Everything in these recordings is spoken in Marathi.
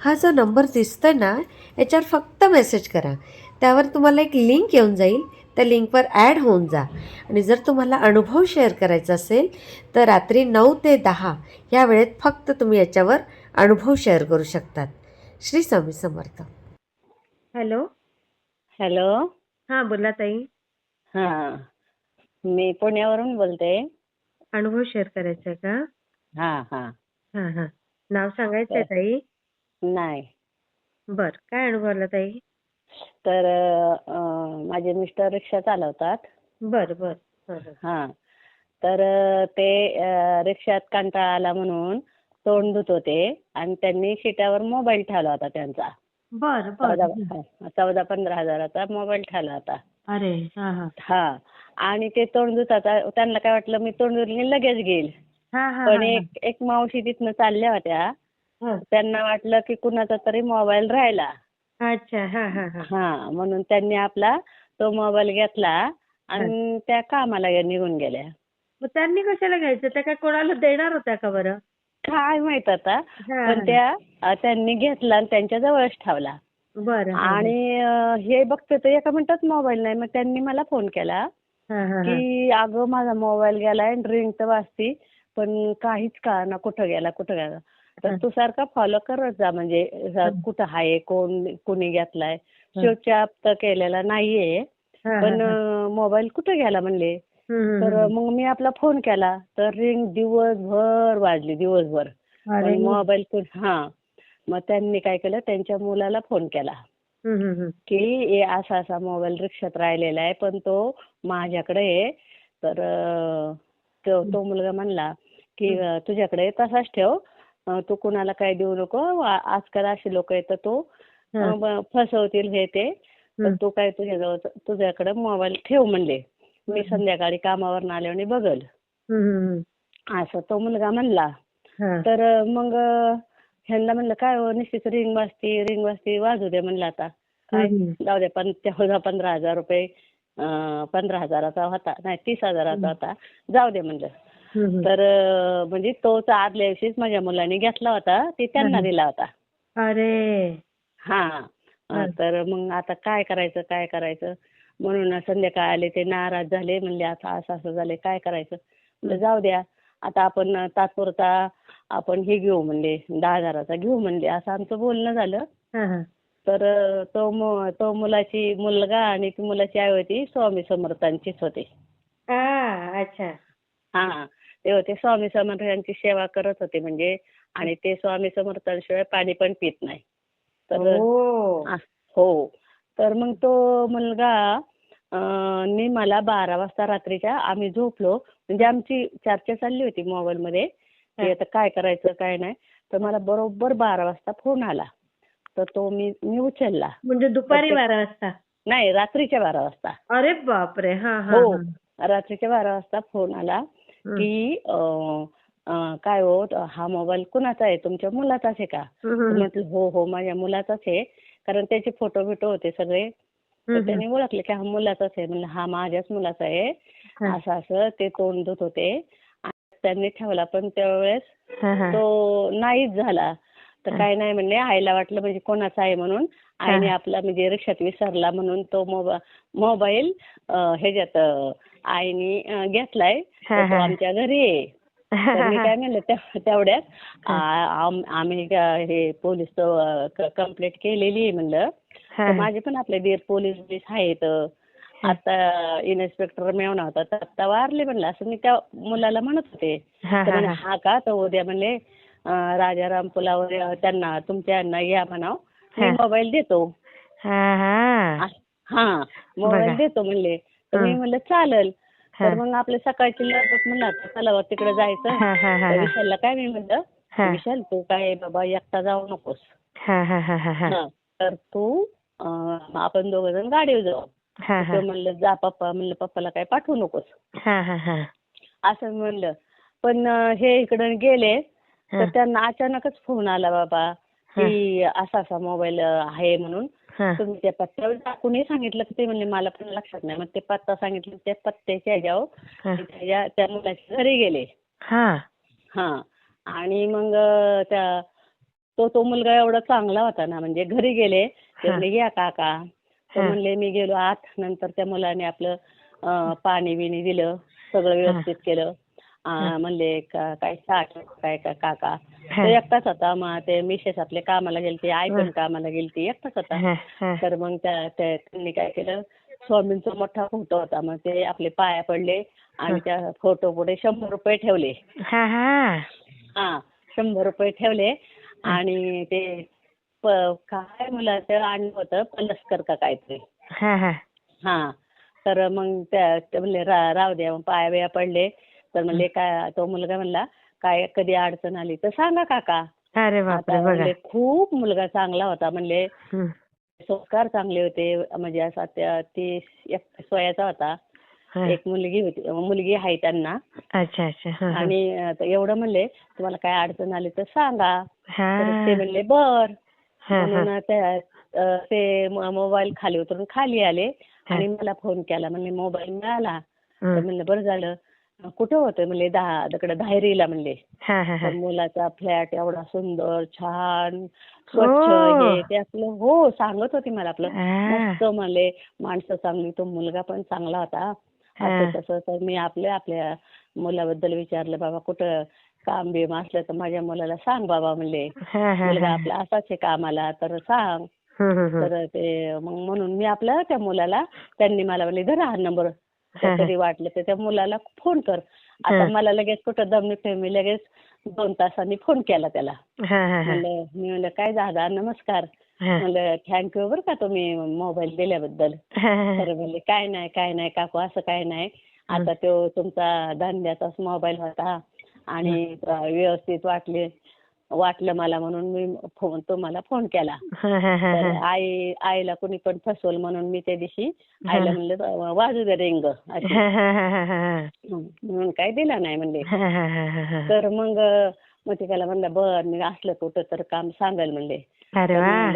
हा जो नंबर दिसतोय ना याच्यावर फक्त मेसेज करा. त्यावर तुम्हाला एक लिंक येऊन जाईल. त्या लिंकवर ॲड होऊन जा. आणि जर तुम्हाला अनुभव शेअर करायचा असेल तर रात्री नऊ ते दहा या वेळेत फक्त तुम्ही याच्यावर अनुभव शेअर करू शकतात. श्री स्वामी समर्थ. हॅलो? हॅलो? हां बोला ताई. हां. मी पुण्यावरून बोलते. अनुभव शेअर करायचा आहे का? हां हां. हां हां. नाव सांगायचं आहे ताई. नाही. बर काय अनुभव आला ताई? तर अं, माझे मिस्टर रिक्षा चालवतात. बर बर. हं, हं. हां. तर अं, ते अं, रिक्षात कंटाळा आला म्हणून तोंड धुत होते आणि त्यांनी शिटावर मोबाईल ठेवला होता त्यांचा. बर बर. चौदा हं. हां, पंधरा हजाराचा मोबाईल ठेवला होता. अरे हां हां. हा. आणि ते तोंड धुतात त्यांना काय वाटलं मी तोंड धुतली लगेच घेईल हां हां पण हां, एक एक मावशी तिथनं चालल्या होत्या. हां. त्यांना वाटलं की कुणाचा तरी मोबाईल राहिला. अच्छा हां हां हां. हा म्हणून त्यांनी आपला तो मोबाईल घेतला आणि त्या कामाला गे- निघून गेल्या. मग त्यांनी कशाला घ्यायचं? त्या काय कोणाला देणार होत्या का बरं? काय माहीत आता. पण हां. त्या अ, त्यांनी घेतला आणि त्यांच्या जवळच ठेवला. बरं हां, आणि अ, हे बघते तर एका मिनिटात मोबाईल नाही मग त्यांनी मला फोन केला हां, हां, हां. की अगं माझा मोबाईल गेलाय रिंग तर वाजती पण काहीच कळना कुठं गेला कुठं गेला. तर. तू सारखा फॉलो करत जा. म्हणजे कुठं आहे कोण कुणी घेतलाय? हं. ऑफ तर केलेला नाहीये. पण. मोबाईल कुठं गेला म्हणले? तर. मग मी आपला फोन केला. तर रिंग दिवसभर वाजली दिवसभर. मोबाईल हा. मग त्यांनी काय केलं? त्यांच्या मुलाला फोन केला. की असा असा मोबाईल रिक्षात राहिलेला आहे पण तो माझ्याकडे आहे. तर तो मुलगा म्हणला की तुझ्याकडे तसाच ठेव. तू कुणाला काय देऊ नको आजकाल असे लोक येतात तो हं. फसवतील हे ते तर. तू काय तुझ्याजवळ तुझ्याकडे मोबाईल ठेव म्हणले मी. संध्याकाळी कामावर आल्याने बघल हं, हं, हं. असं तो मुलगा म्हणला. तर मग ह्यांना म्हणलं काय हो निश्चित रिंग वाजती रिंग वाजती वाजू दे म्हणलं आता काय. जाऊ दे पण तेवढा पंधरा हजार रुपये पंधरा हजाराचा होता नाही तीस हजाराचा होता जाऊ दे म्हणलं. तर म्हणजे तोच आदल्या दिवशीच माझ्या मुलाने घेतला होता. ते त्यांना. दिला होता. अरे. हा. तर मग आता काय करायचं काय करायचं? म्हणून संध्याकाळी आले ते नाराज झाले. म्हणले आता असं असं झाले काय करायचं? म्हणलं जाऊ द्या. आता आपण तात्पुरता आपण हे घेऊ म्हणले दहा हजाराचा घेऊ म्हणले असं आमचं बोलणं झालं. हां, हां. तर तो तो मुलाची मुलगा आणि ती मुलाची आई होती स्वामी समर्थांचीच होते. अच्छा. हा. ते होते. स्वामी समर्थांची सेवा करत होते म्हणजे. आणि ते स्वामी समर्थांशिवाय पाणी पण पित नाही. तर हो. हो. तर मग तो मुलगा नी मला बारा वाजता रात्रीच्या आम्ही झोपलो. म्हणजे आमची चर्चा चालली होती मोबाईल मध्ये. की. आता काय करायचं काय नाही. तर मला बरोबर बारा वाजता फोन आला. तर तो मी मी उचलला. म्हणजे दुपारी बारा वाजता? नाही रात्रीच्या बारा वाजता. अरे बापरे! हां हां. रात्रीच्या बारा वाजता फोन आला. की काय हो हा मोबाईल कुणाचा आहे? तुमच्या मुलाचाच आहे का? म्हटलं हो हो माझ्या मुलाचाच आहे. कारण त्याचे फोटो बिटो होते सगळे. तर त्यांनी ओळखले की हा मुलाचाच आहे. म्हणलं हा माझ्याच मुलाचा आहे. असं असं ते तोंड धुत होते. आणि त्यांनी ठेवला. पण त्यावेळेस. तो नाहीच झाला. तर काय नाही म्हणले आईला वाटलं म्हणजे कोणाचा आहे म्हणून. आईने. आपला म्हणजे रिक्षात विसरला म्हणून तो मोबा- मोबाईल ह्याच्यात आईने घेतलाय. तो. आमच्या घरी आहे. तर मी काय म्हणलं तेव- तेवढ्यात आ- आम- आम्ही हे पोलीस कंप्लेंट केलेली आहे म्हणलं. तर. माझे पण आपले दीर पोलीस बिलीस आहेत. आता इन्स्पेक्टर मेवना होता तर आता वारले म्हणलं. असं मी त्या मुलाला म्हणत होते. हां, तर म्हणे हां. का? तर उद्या म्हणले राजाराम पुलावर त्यांना तुमच्या यांना या म्हणाव मी. मोबाईल देतो हां, हां. हा मोबाईल. देतो म्हणले तर मी. म्हणलं चालेल तर. मग आपल्या सकाळची म्हणलं आता चला तिकडे जायचं तर. विशालला काय मी म्हणलं. विशाल तू काय बाबा एकटा जाऊ नकोस हां, हां, हां, हां, हां. हा तर तू आपण दोघ जण गाडीवर जाऊ तर. म्हणलं जा पप्पा म्हणलं पप्पाला काय पाठवू नकोस. असं म्हणलं पण हे इकडं गेले तर. त्यांना अचानकच फोन आला बाबा की असा असा मोबाईल आहे म्हणून. तुम्ही त्या पत्त्यावर. कुणी सांगितलं की ते म्हणले मला पण लक्षात नाही मग ते पत्ता सांगितलं त्या पत्त्याच्या ह्याच्यावर त्या मुलाच्या घरी गेले हां. हा आणि मग त्या तो तो मुलगा एवढा चांगला होता ना म्हणजे घरी गेले ते. म्हणले या काका तर. म्हणले मी गेलो आत नंतर त्या मुलाने आपलं पाणी बिणी दिलं सगळं व्यवस्थित केलं म्हणले का- काय ठेवू काय का काका. तो एकटाच होता. मग ते मिसेस आपले कामाला गेलते आई पण कामाला गेलती एकटाच होता. तर मग त्या त्या- त्यांनी काय केलं स्वामींचा मोठा फोटो होता. मग ते आपले पाया पडले आणि त्या फोटो पुढे शंभर रुपये ठेवले. हा हा. हा शंभर रुपये ठेवले आणि ते प काय मुलाचं आणलं होतं पलसकर का काहीतरी. हा हा. हा. तर मग त्या ते म्हणले रा राहू द्या. मग पाया बिया पडले. तर म्हणले काय तो मुलगा म्हणला काय कधी अडचण आली तर सांगा काका. अरे म्हणले खूप मुलगा चांगला होता. म्हणले. संस्कार चांगले होते म्हणजे असा एक वयाचा होता. एक मुलगी होती मुलगी आहे त्यांना. अच्छा अच्छा. आणि एवढं म्हणले तुम्हाला काय अडचण आली तर सांगा. हा. ते म्हणले बर. म्हणून ते मोबाईल खाली उतरून खाली आले आणि मला फोन केला. म्हणले मोबाईल मिळाला. तर. म्हणलं बरं झालं. कुठं होतं म्हणले दहा तिकडे धायरीला म्हणले हा, हा, हा. तर मुलाचा फ्लॅट एवढा सुंदर छान स्वच्छ हो. हे ते आपलं हो सांगत होती मला आपलं. मस्त म्हणले माणसं चांगली तो मुलगा पण चांगला होता. असं तसं तर मी आपल्या आपल्या मुलाबद्दल विचारलं बाबा कुठं काम बिम असलं तर माझ्या मुलाला सांग बाबा म्हणले मुलगा. आपला असाच आहे कामाला तर सांग. तर ते मग म्हणून मी आपल्या त्या मुलाला त्यांनी मला म्हणले धरा हा नंबर कधी वाटलं तर त्या मुलाला फोन कर. आता. मला लगेच कुठं दम निघतोय मी लगेच दोन तासांनी फोन केला त्याला. हा, हा, हा. म्हणलं मी म्हणलं काय दादा नमस्कार. म्हणलं थँक्यू बरं का तुम्ही मोबाईल दिल्याबद्दल. तर म्हणले काय नाही काय नाही काकू असं काय नाही. आता तो तुमचा धंद्याचाच मोबाईल होता आणि व्यवस्थित वाटले. वाटलं मला म्हणून मी फोन तुम्हाला फोन केला. तर. आई आईला कोणी पण फसवल म्हणून मी त्या दिवशी आईला म्हणलं वाजू दे रिंग. म्हणून काय दिला नाही म्हणले. तर मग मग ते त्याला म्हणलं बर मी असलं कुठं तर काम सांगाल म्हणले.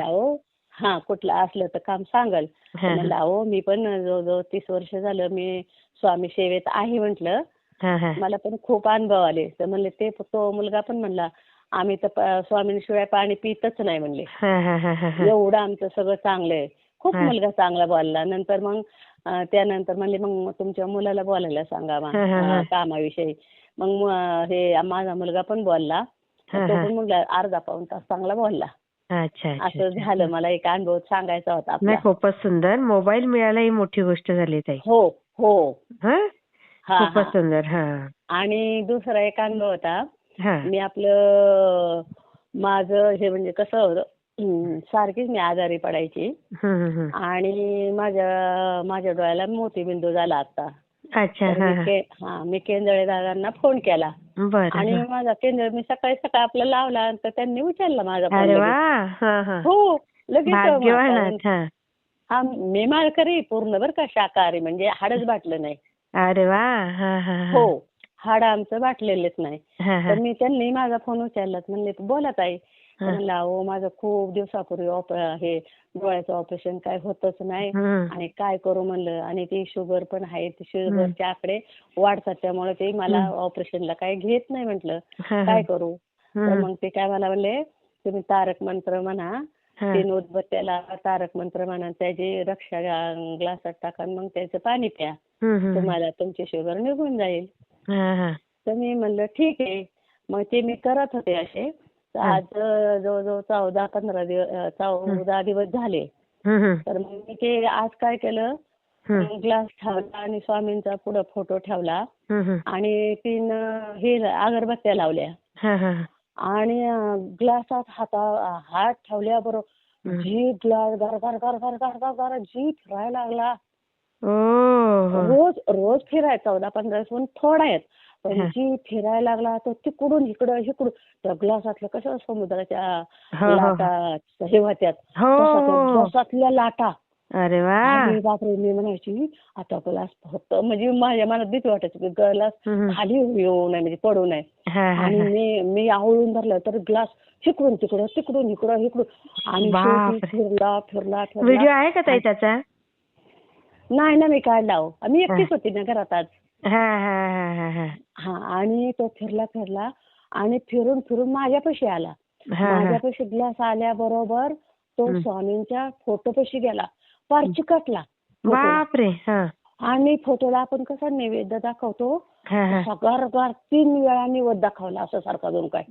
अहो हा कुठलं असलं तर काम सांगाल. म्हणलं अहो मी पण जवळजवळ तीस वर्ष झालं मी स्वामी सेवेत आहे म्हटलं. मला पण खूप अनुभव आले. तर म्हणले ते तो मुलगा पण म्हणला आम्ही तर स्वामींशिवाय पाणी पितच नाही म्हणले. हा, हा, हा, हा, हा. एवढं आमचं सगळं चांगलं आहे. खूप. मुलगा चांगला बोलला. नंतर मग त्यानंतर म्हणले मग तुमच्या मुलाला बोलायला सांगा मग कामाविषयी. मग हे माझा मुलगा पण बोलला. तो. पण मुलगा अर्धा पाऊण तास चांगला बोलला. असं. झालं. मला एक अनुभव सांगायचा होता नाही खूपच सुंदर. मोबाईल मिळाला ही मोठी गोष्ट झाली ताई. हो हो. खूपच. सुंदर हा. आणि दुसरा एक अनुभव होता. मी आपलं माझं हे म्हणजे कसं होतं सारखीच मी आजारी पडायची. आणि माझ्या माझ्या डोळ्याला मोतीबिंदू झाला आता अच्छा हा मी केंदळे दादांना फोन केला. आणि. माझा केंद्र मी सकाळी सकाळी आपला लावला तर त्यांनी उचलला माझा फोन हा लगेच हा. मी माळकरी पूर्ण बरं का शाकाहारी म्हणजे हाडच बाटलं नाही. अरे वा. हो. हाड आमचं बाटलेलेच नाही तर मी त्यांनी माझा फोन उचलला म्हणले "तू बोलत आहे हा. म्हणलं अहो माझं खूप दिवसापूर्वी हे डोळ्याचं ऑपरेशन काय होतच नाही. आणि काय करू म्हणलं आणि ती शुगर पण आहे ती शुगरचे आकडे वाढतात त्यामुळे ते मला ऑपरेशनला काय घेत नाही म्हटलं. काय करू तर. मग ते काय मला म्हणले तुम्ही तारक मंत्र म्हणा. तीन उदबत्त्याला तारक मंत्र म्हणा त्याची रक्षा ग्लासात टाका आणि मग त्याचं पाणी प्या. तुम्हाला तुमची शुगर निघून जाईल. तर मी म्हणलं ठीक आहे मग ते मी करत होते असे तर. आज जवळजवळ चौदा पंधरा दिवस चौदा दिवस झाले. तर मग मी ते आज काय केलं. ग्लास ठेवला आणि स्वामींचा पुढं फोटो ठेवला. आणि तीन हे अगरबत्त्या लावल्या. आणि ग्लासात हाता हात ठेवल्याबरोबर. जी ग्लास गार गार गार गार गार गार गार जी फिरायला लागला. रोज रोज फिराय चौदा पंधरा दिवस पण थोडा आहेत पण. जी फिरायला लागला तो तिकडून इकडं इकडून त्या ग्लासातलं कसं समुद्राच्या हो, हो. लाटा हे होत्यात हो, तशा त्या हो. ग्लासातल्या लाटा अरे वा बापरे मी म्हणायची आता ग्लास फक्त म्हणजे माझ्या मनात भीती वाटायची की ग्लास. खाली येऊ नये म्हणजे पडू नये आणि. मी मी आवळून धरलं तर ग्लास तिकडून तिकडं तिकडून इकडं इकडून आणि. फिरला फिरला व्हिडिओ आहे का त्याचा नाही ना मी काढला हो मी एकटीच होती ना घरात आज. हा हा हा हा हा. हा आणि तो फिरला फिरला आणि फिरून फिरून माझ्यापाशी आला. माझ्यापाशी ग्लास आल्याबरोबर तो. स्वामींच्या फोटोपाशी गेला. पार चिकटला. बापरे हा. आणि फोटोला आपण कसा नैवेद्य दाखवतो? गार तीन वेळा निवद दाखवला असं सारखा दोन काय.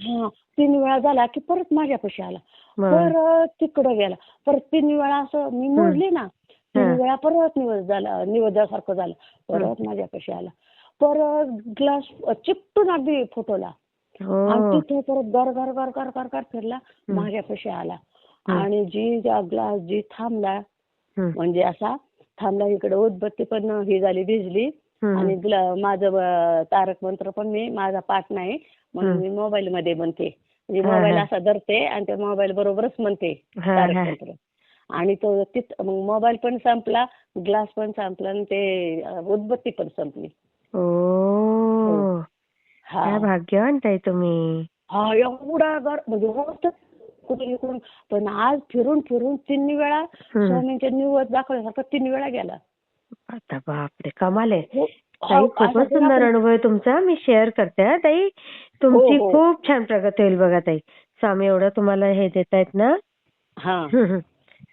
हा तीन वेळा झाला की परत माझ्यापाशी आला. परत तिकडं गेला. परत तीन वेळा असं मी मोजले ना तीन. वेळा परत निवद झाला निवदासारखं झालं परत माझ्यापाशी आला परत ग्लास चिपटून अगदी फोटोला आणि हो तिथे परत गर गर गर गर गर गर फिरला. माझ्यापाशी आला. आणि जी ग्लास जी थांबला. म्हणजे असा थांबला इकडे उदबत्ती पण ही झाली भिजली. आणि माझं तारक मंत्र पण मी माझा पाठ नाही म्हणून. मी मोबाईल मध्ये म्हणते म्हणजे मोबाईल. असा धरते आणि त्या मोबाईल बरोबरच म्हणते तारक. मंत्र आणि तो तिथ मग मोबाईल पण संपला ग्लास पण संपला आणि ते उदबत्ती पण संपली. ओ. काय हा. भाग्यवान ताई तुम्ही. हा एवढा गर म्हणजे होत कुठून इकडून. पण आज फिरून फिरून तीन वेळा. स्वामींच्या निवड दाखवल्यासारखं तीन वेळा गेला. आता बापरे कमाल आहे. हो, ताई हो, खूपच सुंदर अनुभव आहे तुमचा. मी शेअर करते हा ताई. तुमची. खूप छान प्रगती होईल बघा ताई. स्वामी एवढं तुम्हाला हे देत आहेत ना. हा.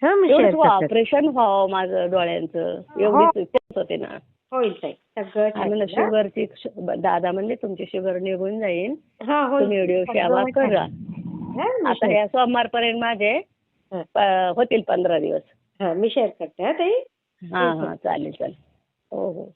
हं, हं. हा ऑपरेशन व्हावं माझं डोळ्यांचं. एवढीच इच्छाच होते ना. होईल सगळं हा. शुगरची दादा म्हणले तुमची शुगर निघून जाईल. हा तुम्ही व्हिडिओ सेवा. करा. हा, आता या सोमवारपर्यंत माझे हा. होतील पंधरा दिवस. हा मी शेअर करते हा ताई. हा हा चालेल चालेल. हो हो.